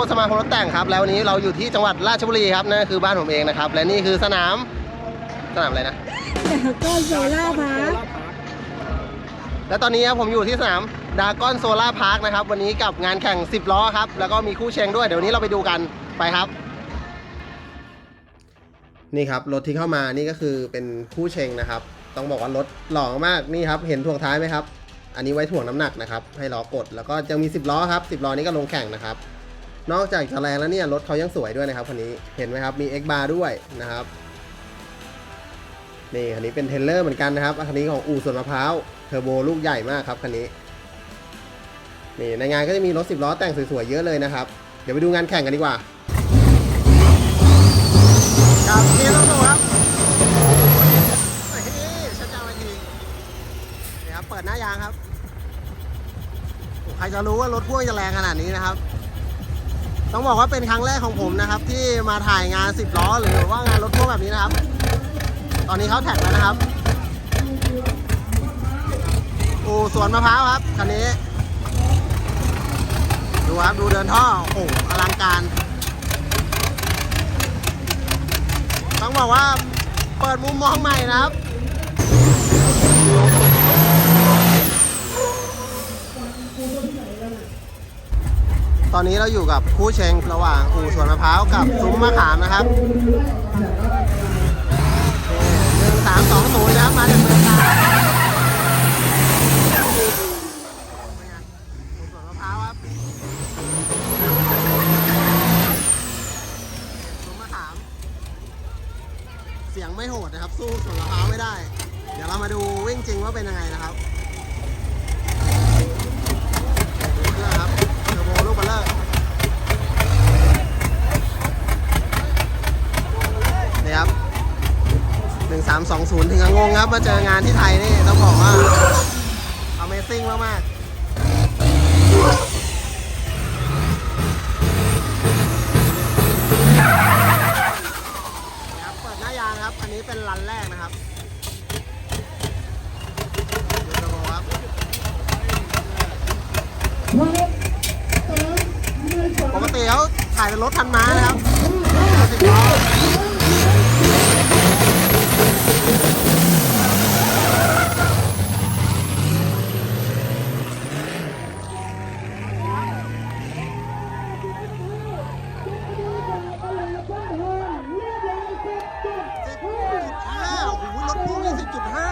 วัสดีครับผมโอสมาคมรถแต่งครับแล้ววันนี้เราอยู่ที่จังหวัดราชบุรีครับนั่นคือบ้านผมเองนะครับ และนี่คือสนามสนามอะไรนะแต่ก็โซล่าพาร์คและตอนนี้ครับผมอยู่ที่สนามดากอนโซล่าพาร์คนะครับ วันนี้กับงานแข่ง 10 ล้อครับ แล้วก็มีคู่เชงด้วย เดี๋ยววนนี้เราไปดูกันไปครับ นี่ครับรถที่เข้ามานี่ก็คือเป็นคู่เชงนะครับ ต้องบอกว่ารถหล่อมากนี่ครับเห็นถ่วงท้ายไหมครับ อันนี้ไว้ถ่วงน้ำหนักนะครับให้ล้อกดแล้วก็จะมี 10 ล้อครับ 10 ล้อนี้ก็ลงแข่งนะครับ นอกจากจะแรงแล้วเนี่ยรถเขายังสวยด้วยนะครับคันนี้เห็นไหมครับมี X bar ด้วยนะครับนี่คันนี้เป็นเทรลเลอร์เหมือนกันนะครับคันนี้ของอู่สวนมะพร้าวเทอร์โบลูกใหญ่มากครับคันนี้นี่ในงานก็จะมีรถ10ล้อแต่งสวยๆเยอะเลยนะครับ เดี๋ยวไปดูงานแข่งกันดีกว่าครับนี่ต้องดูครับเฮ้ยชัดเจนมาทีนี่ครับเปิดหน้ายางครับใครจะรู้ว่ารถพ่วงจะแรงขนาดนี้นะครับ ต้องบอกว่าเป็นครั้งแรกของผมนะครับ ที่มาถ่ายงาน10ล้อหรือว่างานรถพ่วงแบบนี้นะครับ ตอนนี้เขาแท็กแล้วนะครับอูสวนมะพร้าวครับคันนี้ ดูครับดูเดินท่อโอ้โหอลังการ ต้องบอกว่าเปิดมุมมองใหม่นะครับ ตอนนี้เราอยู่กับคู่เชงระหว่างอู่สวนมะพร้าวกับซุ้มมะขามนะครับหนึ่งสามสองศูนย์นะครับมาจากเมืองกาญอู่สวนมะพร้าวครับซุ้มมะขาม เสียงไม่โหดนะครับ สู้สวนมะพร้าวไม่ได้ เดี๋ยวเรามาดูวิ่งจริงว่าเป็นยังไงนะครับดูเครื่องครับเทอร์โบลูกเบลเลอร์นี่ครับ 1320 ถึงกับงงครับ มาเจองานที่ไทยนี่ต้องบอกว่า Amazing มากๆ ครับเปิดหน้ายางครับ อันนี้เป็นรันแรกนะครับดูกระโปรงครับปกติเขาถ่ายเป็นรถพันม้านะครับสิบล้อสิบจุดห้าโอ้โหรถพ่วงนี่สิบจุดห้า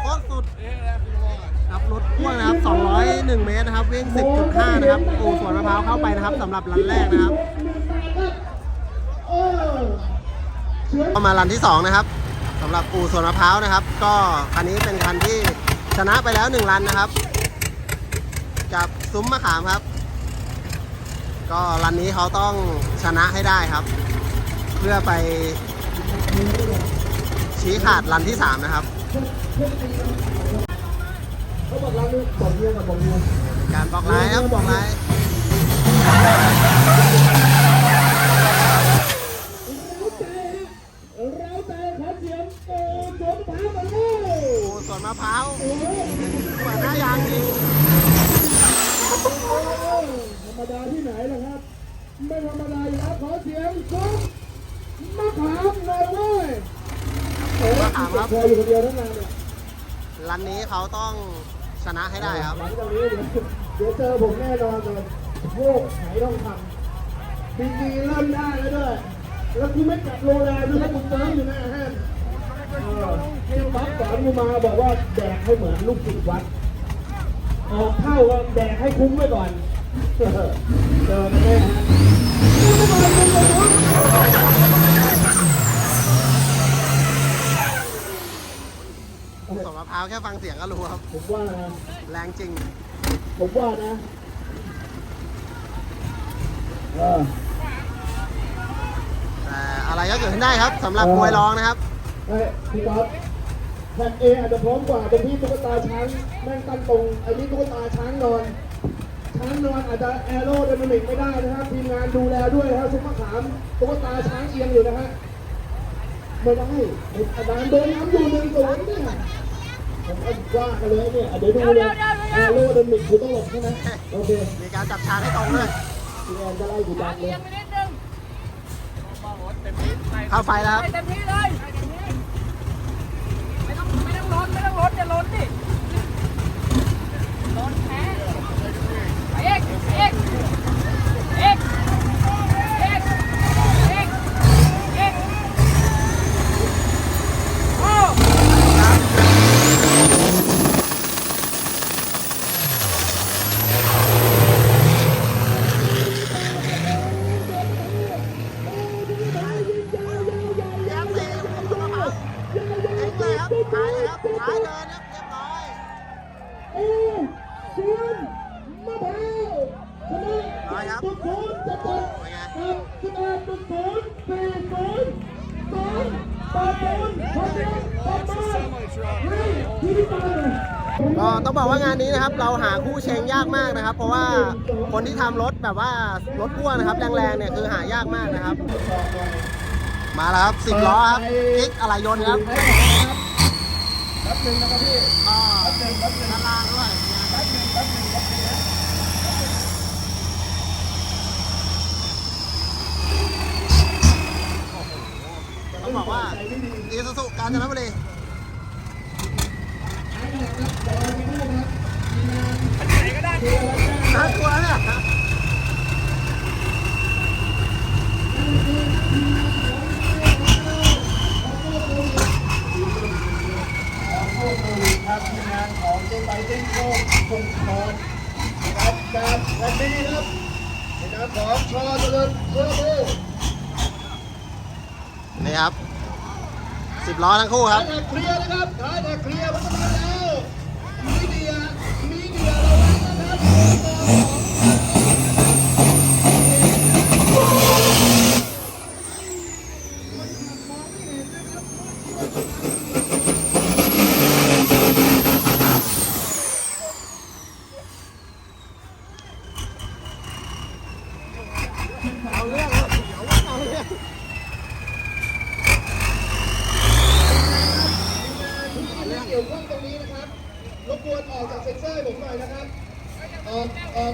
โคตรสุด ครับรถพ่วงนะครับ 201 เมตรนะครับ วิ่ง 10.5 นะครับอู่สวนมะพร้าวเข้าไปนะครับสำหรับรันแรกนะครับก็มารันที่ 2 นะครับสำหรับอูสวนมะพร้าวนะครับ ก็คันนี้เป็นคันที่ชนะไปแล้ว 1 รันนะครับ กับซุ้มมะขามครับ ก็รันนี้เขาต้องชนะให้ได้ครับ เพื่อไปชี้ขาดรันที่ 3 นะครับ การบอกไลน์ครับบอกไลน์โอ้สวนมะพร้าวเปิดหน้ายางจริงธรรมดาที่ไหนล่ะครับ ไม่ธรรมดาอยู่แล้วขอเสียงซุ้มมะขามหน่อยเว้ยโอ้ยมะขามครับพออยู่คนเดียวทั้งงานเนี่ยรันนี้เขาต้อง ชนะให้ได้ครับ หลังจากนี้เดี๋ยวเจอผมแน่นอนเลยโยกไหนต้องทำปีกีเริ่มได้แล้วด้วย แล้วกูไม่กลับโรงแรมด้วยนะกูเติมอยู่หน้าห้างเออที่ปั๊บสอนกูมาบอกว่าแดกให้เหมือนลูกศิษย์วัดออกเข้าก็แดกให้คุ้มไว้ก่อนเออเจอกันแน่ ฮะสวนมะพร้าวแค่ฟังเสียงก็รู้ครับ ผมว่านะแรงจริง ผมว่านะเออแต่อะไรก็เกิดขึ้นได้ครับสำหรับมวยร้องนะครับ เฮ้ยพี่ก๊อฟแผ่นเออาจจะพร้อมกว่าตรงที่ตุ๊กตาช้างแม่งตั้งตรงอันนี้ตุ๊กตาช้างนอน ช้างนอนอาจจะแอโรไดนามิกไม่ได้นะครับทีมงานดูแลด้วยนะครับซุปเปอร์ขามตุ๊กตาช้างเอียงอยู่นะฮะไม่ได้ไอ้อาจารย์โดนน้ำอยู่หนึ่งศูนย์เนี่ย ผมเอาว่ากันเลยเนี่ยเดี๋ยวดูเลยอาโลเดมิกกูต้องหลบใช่ไหมโอเคมีการจับฉากให้ตรงด้วยพี่แอนจะไล่กูจังเลยยังไม่นิดนึงเข้าไฟแล้วครับให้เต็มที่เลยไม่ต้องไม่ต้องล้นไม่ต้องล้นอย่าล้นดิล้นแพ้ไปเอกไปเอกเอกเอกเอกเอกโอ้ แย้มสี่ลูกมะพร้าวเอ็งเลยครับท้ายเลย ครับท้ายเดินครับเรียบร้อยเอเซียนมะพร้าวชนะร้อยครับตุกศูนย์จะจบเป็นไงกับสิบเอ็ดตุกศูนย์สี่ศูนย์สองแปดศูนย์ขอเสียงปรบมือให้ทีมต่อก็ต้องบอกว่างานนี้นะครับเราหาคู่เชงยากมากนะครับ เพราะว่าคนที่ทำรถแบบว่ารถพ่วงนะครับแรงๆเนี่ยคือหายากมากนะครับ มาแล้วครับสิบล้อครับกิ๊กอะไรยนต์ครับ แป๊บนึงนะครับพี่ก็ด้านล่างด้วยต้องบอกว่าอีซูซูกาญจนบุรีน่ากลัวเนี่ย ครับทีมงานของเจ๊ไปเจ๊โค้งคงคอนนะครับจากวันนี้ครับในนามของชอเจริญเพื่อผู้ นี่ครับสิบ ล้อทั้งคู่ครับ เคลียร์นะครับท้ายแท็กเคลียร์มันก็มาแล้วมีเดียมีเดียระวังนะครับ เอาเรื่องครับเอาเรื่อง ที่เกี่ยวข้องตรงนี้นะครับรบกวนออกจากเซ็นเซอร์ผมหน่อยนะครับออกออก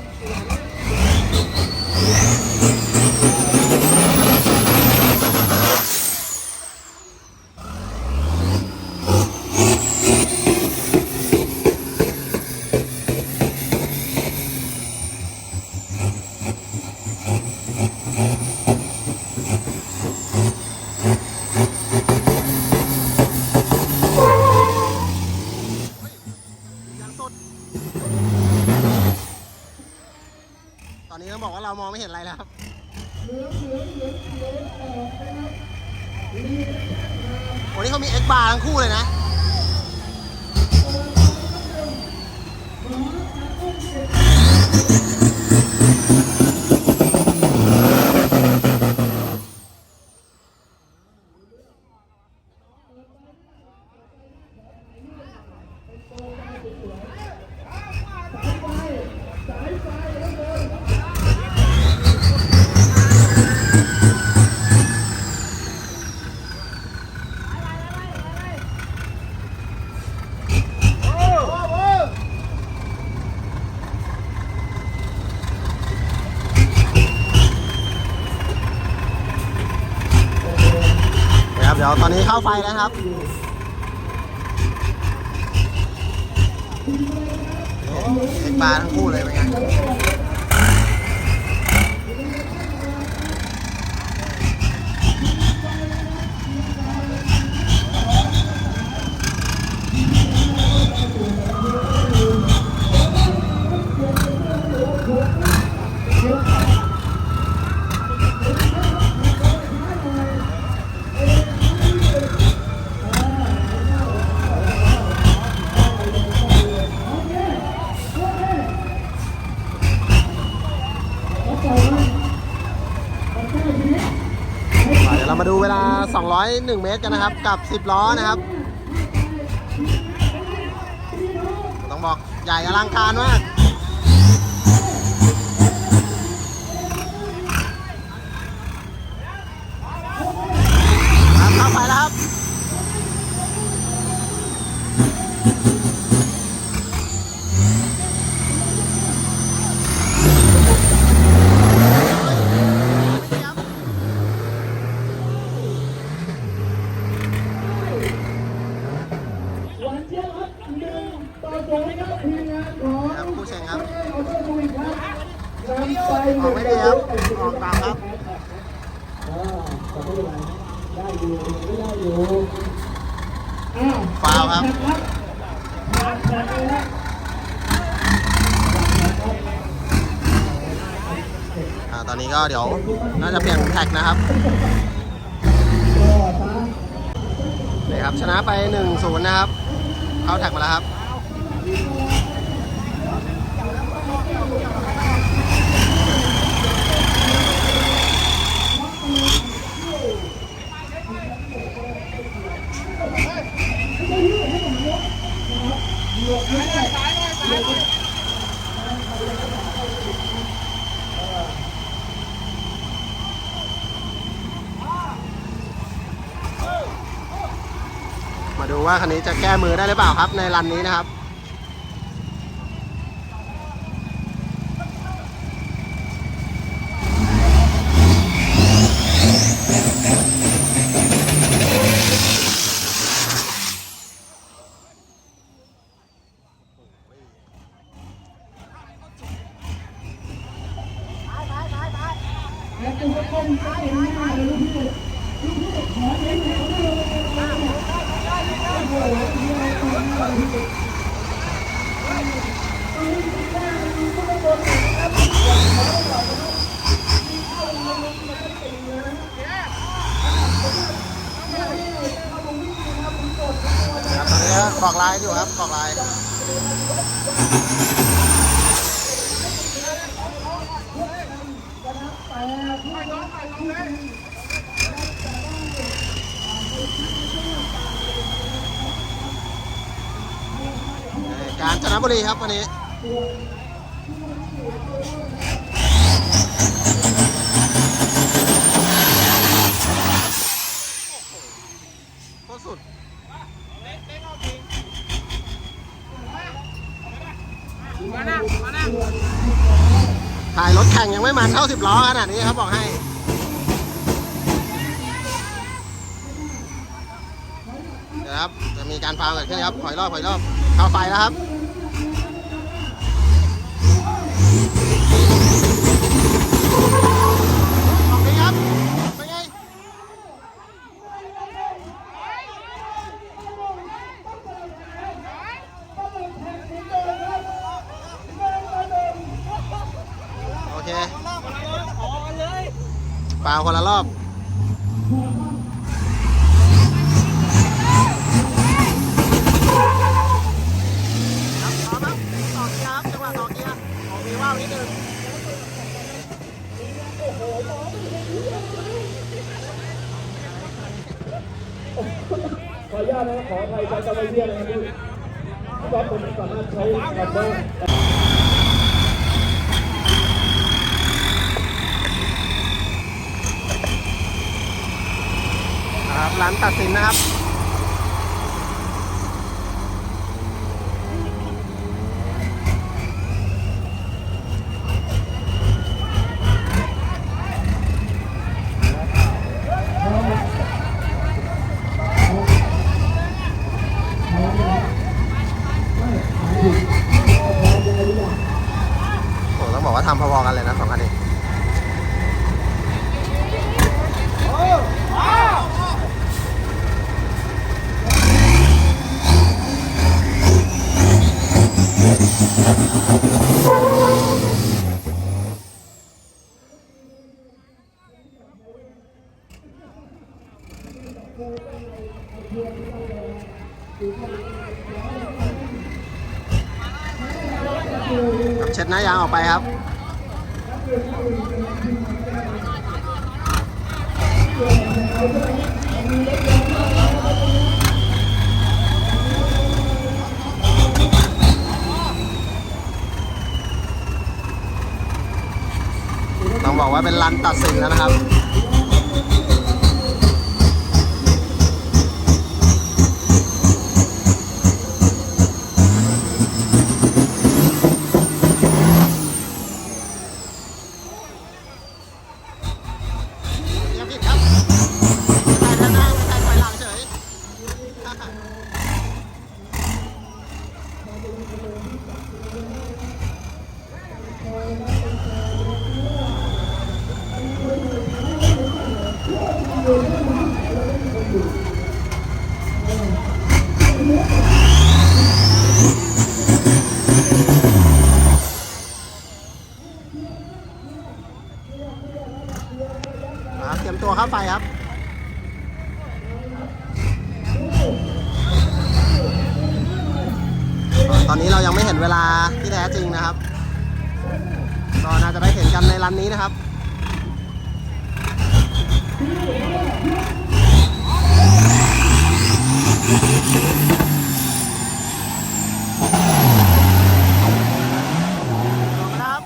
Yeah. 201เมตรกันนะครับ กับ 10 ล้อนะครับ ต้องบอกใหญ่อลังการมากครับเข้าไปแล้วครับ ออกไม่ดีครับออกตามครับ อ่าแต่ไม่เป็นไรได้อยู่ไม่ได้อยู่อ้าว ฟาวครับ ผ่านแข่งเลยนะ อ่าตอนนี้ก็ เดี๋ยวน่าจะเปลี่ยนแท็กนะครับนี่ครับชนะไป1-0นะครับ เข้าแท็กมาแล้วครับม ว่าคันนี้จะแก้มือได้หรือเปล่าครับในรันนี้นะครับ แล้วกูก็ก้มก้มหน้าเลยลูกพี่ลูกพี่ขอเล่นหน่อยเอาด้วยโอ้โหเฮียก้มหน้าเลยพี่เอาลูกพี่หน้ามันก็ไม่โดนหนักนะมันปวดหัวไม่ไหวนะมีเข้าลงมันก็ตีเลยนะเนี่ยนี่เข้าลงวิ่งนะครับผมกดทั้งตัวเลย ครับตอนนี้ก็กร อกลายอยู่ครับกอกลายการจนบุรีครับวันนี้ โคตรสุด มาหน้ามาหน้า ถ่ายรถแข่งยังไม่มันเท่าสิบล้อขนาดนี้เขาบอกให้ เดี๋ยวครับ จะมีการฟาวล์เกิดขึ้นครับถอยรอบถอยรอบเข้าไฟแล้วครับออกดีครับ เป็นไง โอเคฟาวล์คนละรอบ ครับพร้อมครับต่อเกียร์ครับจังหวะต่อเกียร์ของมีว่าวนิดนึง ขออนุญาตนะครับขออภัยใจกรรมเรียนนะครับพี่พี่บ๊อบผมสามารถใช้คำว่า นะครับร้าน ตัดสินนะครับ โอ้ต้องบอกว่าทำพอๆกันเลยนะสองคันนี้ ครับเช็ดหน้ายางออกไปครับ ต้องบอกว่าเป็นรันตัดสินแล้วนะครับ ยังผิดครับแต่ด้านหน้าไม่ใช่ไฟหลังเฉย ค ครับเตรียมตัวเข้าไฟครับ ตอนนี้เรายังไม่เห็นเวลาที่แท้จริงนะครับ ก็น่าจะได้เห็นกันในรันนี้นะครับ ครับ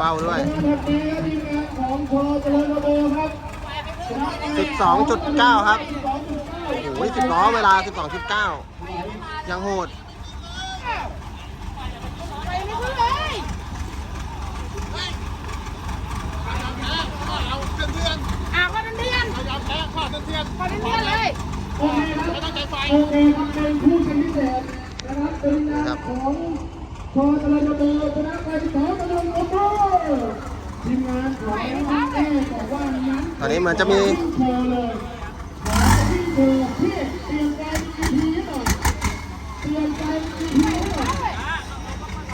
ว้าวด้วยทีมงานทีมงานของพอเจริญระเบครับ12.9 ครับ โอ้ย10ล้อเวลา 12.9 ยังโหดไปไม่ขึ้นเลยอะก็เป็นเดือนก็เป็นเดือนเลยโอเคครับโอเคครับเป็นผู้ชนะพิเศษนะครับเป็นงานของพอเจริญระเบชนะไปสองเจริญระเบทีมงานของน้องเต้บอกว่านั้นตอนนี้เหมือนจะมีวิ่งโชว์เลยขอวิ่งโชว์พี่เปลี่ยนใจอีพีหน่อยเปลี่ยนใจอีพีหน่อย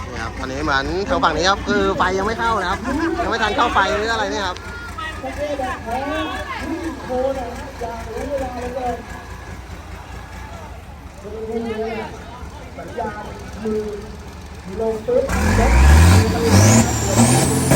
นี่ครับตอนนี้เหมือนทางฝั่งนี้ครับคือไฟยังไม่เข้านะครับ ยังไม่ทันเข้าไฟหรืออะไรนี่ครับประเภทแบบของวิ่งโชว์นะอย่างรู้เวลาเลยเลยไม่รู้เลยสัญญาณมือลงปึ๊บ Thank you.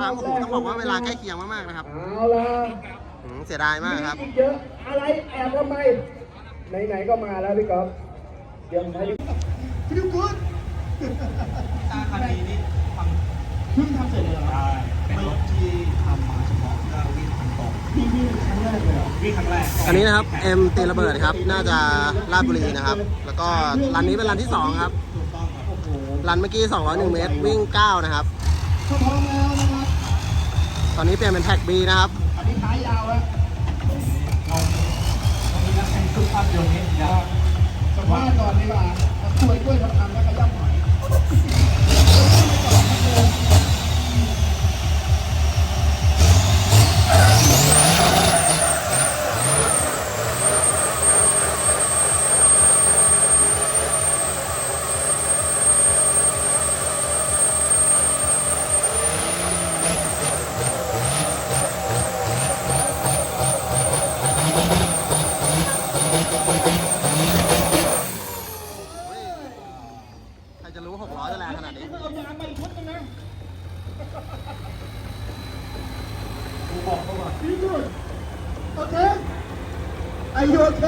12.3โอ้โหต้องบอกว่าเวลาใกล้เคียงมากๆนะครับเอาละอืมเสียดายมากครับ อีกเยอะอะไรแอบทำไมไหนๆก็มาแล้วพี่ก๊อฟเตรียมใช้พี่ดูกูดตาคันนี้นี่ฟังเพิ่งทำเสร็จเลยเหรอได้เป็นรถที่ทำมาเฉพาะเพื่อวิ่งทางตรงพี่วิ่งครั้งแรกเลยเหรอวิ่งครั้งแรกอันนี้นะครับเอ็มตีระเบิดครับ น่าจะลาดบุรีนะครับ แล้วก็รันนี้เป็นรันที่2ครับ ถูกต้องครับโอ้โหรันเมื่อกี้ 201 เมตร วิ่ง 9 นะครับถ้าพร้อมแล้วนะครับต อนนี้เปลี่ยนเป็นแท็ก B นะครับอันนี้ท้ายยาวแล้วเราวันนี้นักแข่งทุกภาพยนตร์นี้อยากสัมภาพก่อนดีกว่าสวยด้วยทำทำแล้วก็ย่ำหน่อย ใครจะรู้ 6 ล้อจะแรงขนาดนี้ เอายางมาอีกชุดหนึงนะ กูบอกเขาว่า พี่ดูดโอเค ไอโยเค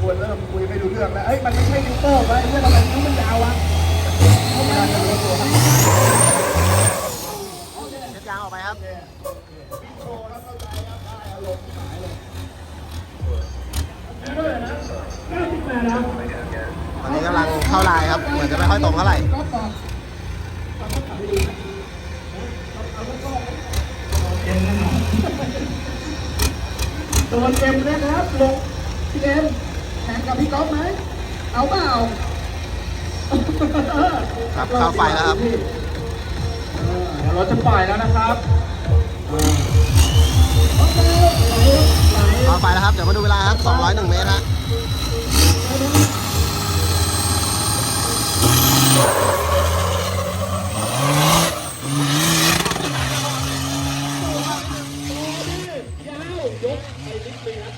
ควรเริ่มคุยไม่รู้เรื่องแล้วเอ้ยมันไม่ใช่ดิวเตอร์ไว้เรื่องอะไรนิ้วมันยาววะเขาไม่ได้จะรู้ตัวเช็ดยางออกไปครับโชว์แล้วเข้าใจครับได้อารมณ์หายเลยเท่าไหร่นะ98นะตอนนี้กำลังเข้าลายครับ เหมือนจะไม่ค่อยตรงเท่าไหร่ก็ตอบตอบคำถามดีๆเย็นแน่นอน โดนเอ็มนะครับลงพี่เอ็มแข่งกับพี่ก๊อฟไหมเอาเปล่าครับเข้าไฟแล้วครับเดี๋ยวเราจะปล่อยแล้วนะครับโอเคไหลไหลต่อไปแล้วครับ เดี๋ยวมาดูเวลาครับ 201 เมตรฮะ ยาวยกไปนิดนึงครับ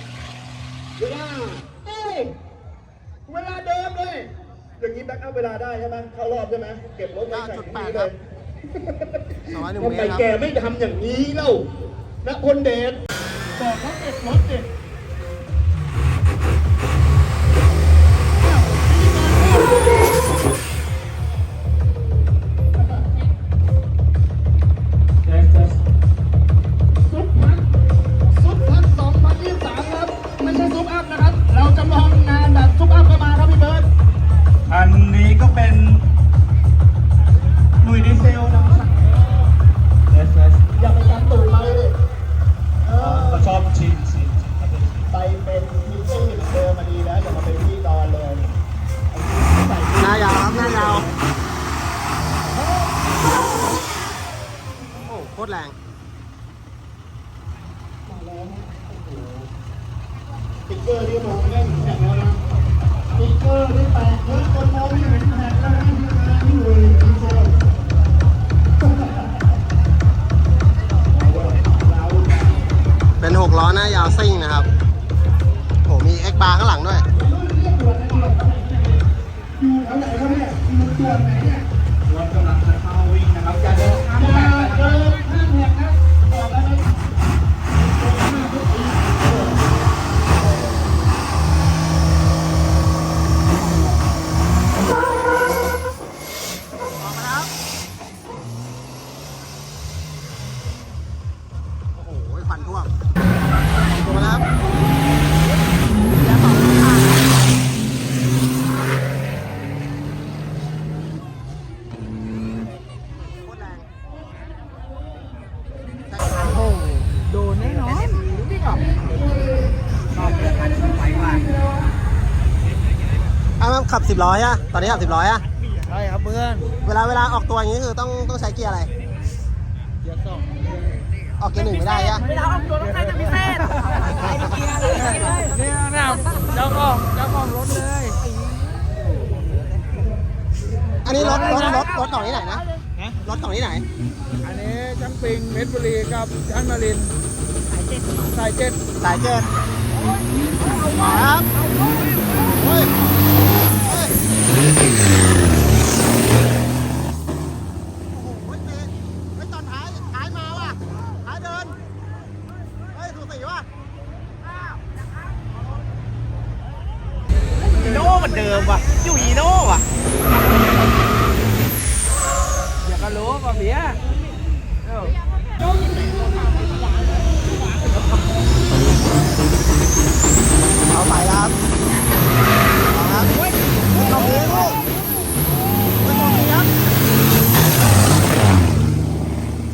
เวลาเอ้ยเวลาเดิมเลย อย่างนี้แบ็คอัพเวลาได้ใช่ไหมเข้ารอบใช่ไหมเก็บรถไว้แข่งนี้เลย 201ทำไมตรครับแกไม่ทำอย่างนี้เล่านะคนเดชบอกเขาเด็ดรถเด็ด ควันท่วมตัวมาแล้วครับแยกสองข้างโคตรแรงโอ้โดนแน่นอนอ้าวขับสิบร้อยอะตอนนี้ขับสิบร้อยอะใช่ครับเพื่อน เวลาเวลาออกตัวอย่างนี้คือต้องต้องใช้เกียร์อะไรเดี๋ยวส่ง ออกเกียร์หนึ่งไม่ได้อะเวลาออกตัวต้องใช้แต่พิเศษเนี่ยนะเจ้าของเจ้าของรถเลย อันนี้รถรถรถรถของที่ไหนนะรถของที่ไหน อันนี้ช่างปิงเพชรบุรีกับช่างมารินสายเจ็ดสายเจ็ดครับเฮ้ยเฮ้ยโอ้โหเฮ้ยเตะเฮ้ยตอนท้ายท้ายมาว่ะท้ายเดิน เฮ้ยถูกสีว่ะ อีโน่เหมือนเดิมว่ะ อยู่อีโน่ว่ะเดี๋ยวก็รู้ป่ะเบียร์เอ้า เอาไปแล้วครับเอาครับเฮ้ยลงเลยลูกเฮ้ยลงเลยครับ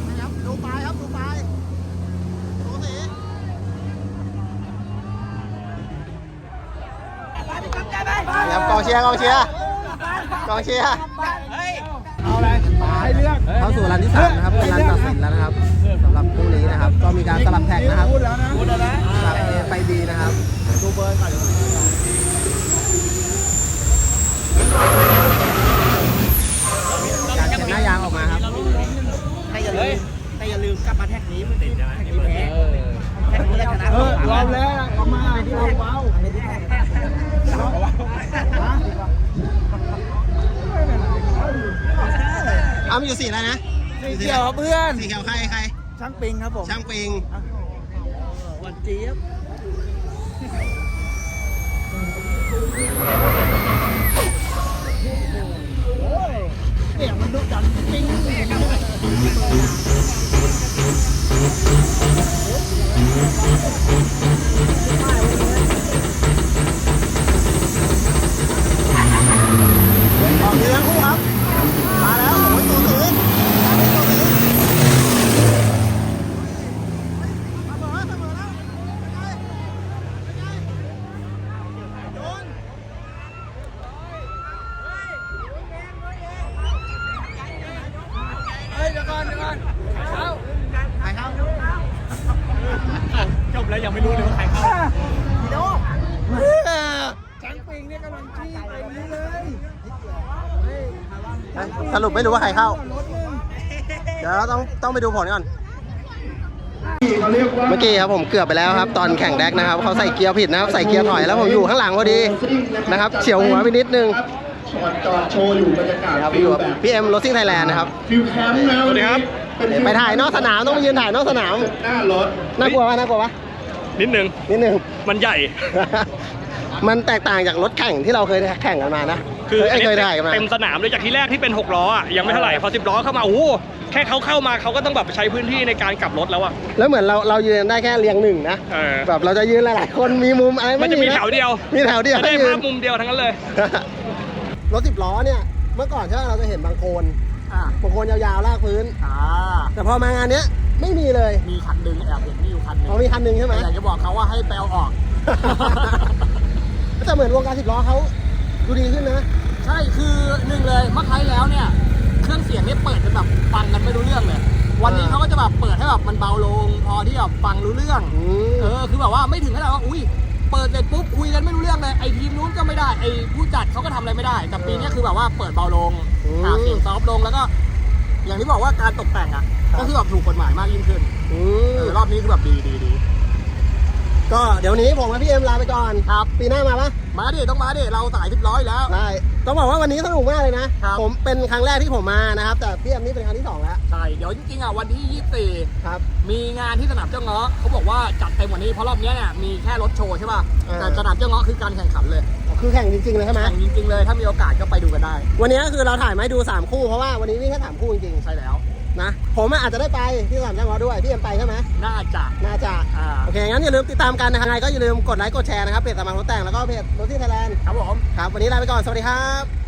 นะครับดูปลายครับดูปลายดูสีครับกองเชียร์กองเชียร์กองเชียร์ เอาอะไรให้ เลือกเข้าสู่รันที่สามนะครับเป็นรันตัดสินแล้วนะครับสำหรับคู่นี้นะครับ ก็มีการสลับแท็กนะครับพูดแล้วนะพูดแล้วนะจาก A ไป B นะครับดูเบอร์ก่อนการเขียนหน้ายางออกมาครับแต่อย่าลืมแต่อย่าลืมกลับมาแท็กนี้มันติดใช่ไหมแท็กนี้แพ้แท็กนี้แล้วชนะเออรอบแล้วเอามาเอาเบาเอามีอยู่สีอะไรนะสีเขียวครับเพื่อน สีเขียวใครใคร ช่างปิงครับผม ช่างปิงหวันเจี๊ยบเสียงมันดุดันปิงออกทีทั้งคู่ครับ มาแล้วโอ้ยตัวสีตัวสีเสมอเสมอแล้วเป็นไงเป็นไงโดน เฮ้ยเดี๋ยวก่อนเดี๋ยวก่อนเช้า ใครเข้า จบแล้วยังไม่รู้เลยว่าใครเข้า พี่โน่ ช้างปิงเนี่ยกำลังขี้ไปนี้เลย ส รุปไม่รู้ว่าใครเข้า เดี๋ยวเราต้องต้องไปดูผลก่อนเขาเรียกว่าเมื่อกี้ครับผมเกือบไปแล้วครับ ตอนแข่งแดกนะครับเขาใส่เกียร์ผิดนะครับ ใส่เกียร์ถอยแล้วผมอยู่ข้างหลังพอดีนะครับเฉียวหัวไปนิดนึงจอดจอดโชว์อยู่บรรยากาศนะครับฟิอยู่ลกับแบบพี่เอ็มรถซิ่งไทยแลนด์นะครับฟิลแคมป์นะวันนี้เป็นฟิลไปถ่ายนอกสนามต้องไปยืนถ่ายนอกสนามหน้ารถน่ากลัวปะน่ากลัวปะนิดนึงนิดนึงมันใหญ่ มันแตกต่างจากรถแข่งที่เราเคยแข่งกันมานะ คือเยเคยถ่ายกันมา เต็มสนามเลยจากที่แรกที่เป็น6ล้ออะยังไม่เท่าไหร่พอ10ล้อเข้ามาโอ้โหแค่เขาเข้ามาเขาก็ต้องแบบใช้พื้นที่ในการกลับรถแล้วอะแล้วเหมือนเราเรายืนได้แค่เรียงหนึ่งนะเออแบบเราจะยืนหลายๆคนมีมุมอะไรมันจะมีไแถวเดียวมีแถวเดียวจะได้ให้ยืภานพมุมเดียวทั้งนั้นเลย รถสิบล้อเนี่ยเมื่อก่อนใช่ไหมเราจะเห็นบางโคนอ่าบางโคนยาวๆลากพื้นอ่าแต่พอมางานเนี้ยไม่มีเลยมีคันหนึงแอบเห็นมีอยู่คันหนึงเขามีคันหนึ่งใช่ไหมแต่อยากจะบอกเขาว่าให้แปลออกแต่เหมือนวงการสิบล้อเขา ดูดีขึ้นนะ ใช่คือหนึ่งเลยเมื่อครั้งที่แล้วเนี่ย เครื่องเสียงเนี่ยเปิดจนแบบฟังกันไม่รู้เรื่องเลย วันนี้เขาก็จะแบบเปิดให้แบบมันเบาลง พอที่แบบฟังรู้เรื่องอืมเออคือแบบว่าไม่ถึงขนาดว่าอุ้ยเปิดเสร็จปุ๊บคุยกันไม่รู้เรื่องเลยไอทีมนู้นก็ไม่ได้ไอผู้จัดเขาก็ทำอะไรไม่ได้ แต่ปีเนี้ยคือแบบว่าเปิดเบาลงอืมหาเสียงซอฟต์ลงแล้วก็ อย่างที่บอกว่าการตกแต่งอะก็คือแบบถูกกฎหมายมากยิ่งขึ้นอืเอมอรอบนี้คือแบบดีดีดี ก็เดี๋ยวนี้ผมกับพี่เอ็มลาไปก่อนครับ ปีหน้ามาปะมาดิต้องมาดิเราสายสิบร้อยแล้วได้ต้องบอกว่าวันนี้สนุกมากเลยนะ ครับ ผมเป็นครั้งแรกที่ผมมานะครับ แต่พี่เอ็มนี่เป็นครั้งที่สองแล้วใช่เดี๋ยวจริงๆอะวันที่24ครับมีงานที่สนามเจ้าเงาะเขาบอกว่าจัดเต็มกว่านี้เพราะรอบเนี้ยเนี่ยมีแค่รถโชว์ใช่ป่ะเออแต่สนามเจ้าเงาะคือการแข่งขันเลยคือแข่งจริงๆเลยใช่ไหมแข่งจริงๆเลยถ้ามีโอกาสก็ไปดูกันได้วันนี้คือเราถ่ายมาให้ดู3คู่เพราะว่าวันนี้วิ่งแค่3คู่จริงใช่แล้วๆ นะ ผมอาจจะได้ไปที่สนามจังหวัดด้วย พี่เอ็มไปใช่ไหมน่าจะน่าจะอ่าโอเค งั้นอย่าลืมติดตามกันนะครับยังไงก็อย่าลืมกดไลค์กดแชร์นะครับเพจสมาร์ทรถแต่งแล้วก็เพจรถที่ไทยแลนด์ครับผม ครับ วันนี้ลาไปก่อน สวัสดีครับ